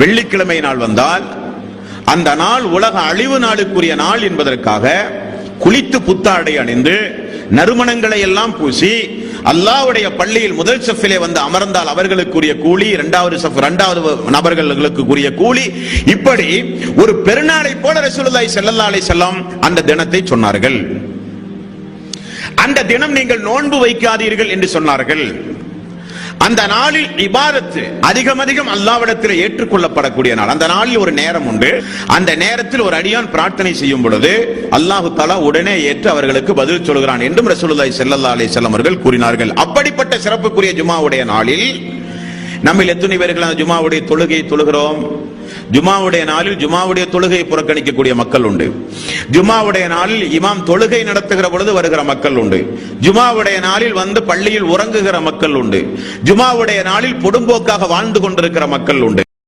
வெள்ளிக்கிழமை நாள் வந்தால் அந்த நாள் உலக அழிவு நாளுக்குரிய நாள் என்பதற்காக குளித்து புத்தாடை அணிந்து நறுமணங்களை எல்லாம் பூசி அல்லாஹ்வுடைய பள்ளியில் முதல் சஃபிலே வந்து அமர்ந்தால் அவர்களுக்குரிய கூலி இரண்டாவது சஃப் இரண்டாவது நபர்களுக்குரிய கூலி. இப்படி ஒரு பெருநாளை போல ரசூலுல்லாய் ஸல்லல்லாஹு அலைஹி செல்லம் அந்த தினத்தை சொன்னார்கள். அந்த தினம் நீங்கள் நோன்பு வைக்காதீர்கள் என்று சொன்னார்கள். அந்த நாளில் இபாதத்து அதிகம் அதிகம் அல்லாவிடத்தில் ஏற்றுக்கொள்ளப்படக்கூடிய நாள். அந்த நாளில் ஒரு நேரம் உண்டு. அந்த நேரத்தில் ஒரு அடியான் பிரார்த்தனை செய்யும் பொழுது அல்லாஹு தலா உடனே ஏற்று அவர்களுக்கு பதில் சொல்கிறான் என்றும் ரசூலுல்லாய் செல்லல்லா அலி வஸல்லம் அவர்கள் கூறினார்கள். அப்படிப்பட்ட சிறப்புக்குரிய ஜுமாவுடைய நாளில் நம்மில் எத்தனை பேர்கள் அந்த ஜுமாவுடைய தொழுகையை தொழுகிறோம்? ஜுமாவுடைய நாளில் ஜுமாவுடைய தொழுகையை புறக்கணிக்கக்கூடிய மக்கள் உண்டு. ஜுமாவுடைய நாளில் இமாம் தொழுகை நடத்துகிற பொழுது வருகிற மக்கள் உண்டு. ஜுமாவுடைய நாளில் வந்து பள்ளியில் உறங்குகிற மக்கள் உண்டு. ஜுமாவுடைய நாளில் பொடும்போக்காக வாழ்ந்து கொண்டிருக்கிற மக்கள் உண்டு.